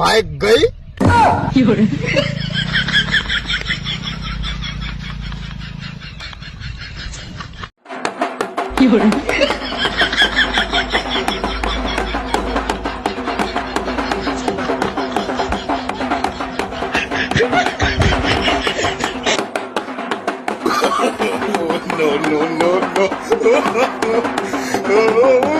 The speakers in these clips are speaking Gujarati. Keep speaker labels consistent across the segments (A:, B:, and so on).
A: बाइक गई
B: no, no, no, no.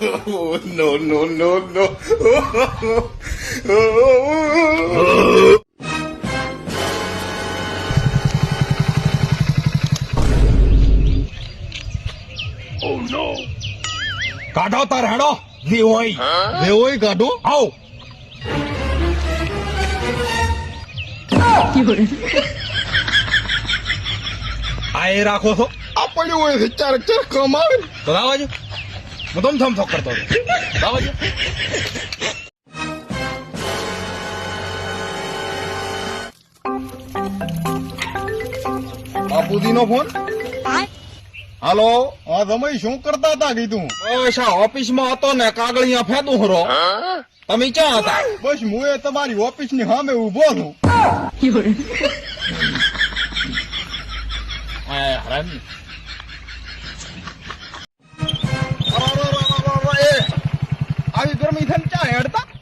B: no no no no oh no.
C: કાઢો તાર હેડો. દેવોય દેવોય કાઢો આવ，આ એ રાખો છો.
B: આ પડ્યું હોય છે ચાર ચાર કમાવે
C: તો લાવા જો. હું તમ ધમ થોક કરતો હતો
B: બાપુજી નો ફોન હાલો હા તમે શું કરતા હતા કીધું
C: બસ આ ઓફિસમાં હતો ને કાગળિયા ફેદું હરો તમે ક્યાં હતા
B: બસ હું એ તમારી ઓફિસની સામે ઊભો છું
C: હરામી.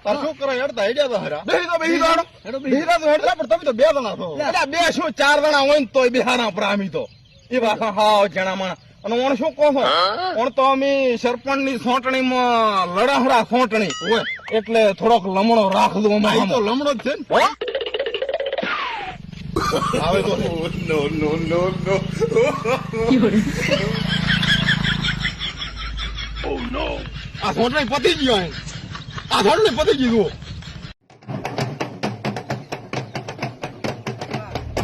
B: હેડતા તાર હેડતા હેડ્યા તા હરા. બેહી તો બેહી તો બેહી તો હેડતા પણ તમે તો બે જણા છો.
C: અલ્યા બે શું ચાર જણા હોય ને તોય બિહારા પ્રામી તો. એ પાછા હાવ જણા અને ઓણ શું કહો ઓણ તો અમે સરપંચની સોંટણીમાં લડાહડા સોંટણી.
B: ઓય
C: એટલે થોડોક લમણો રાખ દઉં
B: આ તો લમણો જ છે ને. આવે તો. નો નો
C: આ સોંટણી પતી ગયો અહીં. આ સોંટણી પતી ગયું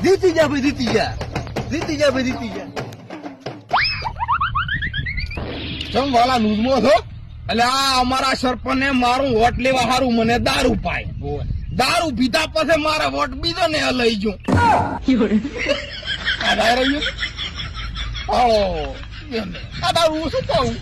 D: જીતી જા ભાઈ જીતી જા જીતી જા ભાઈ જીતી જા
C: ચમ વાલા નુજમો છો એટલે આ અમારા સરપંચે મારું વોટ લેવા હારું મને દારૂ પાય. દારૂ પીધા પછી મારા વોટ બીજો ને લઈ
A: જો，
C: આ દારૂ શું કહું?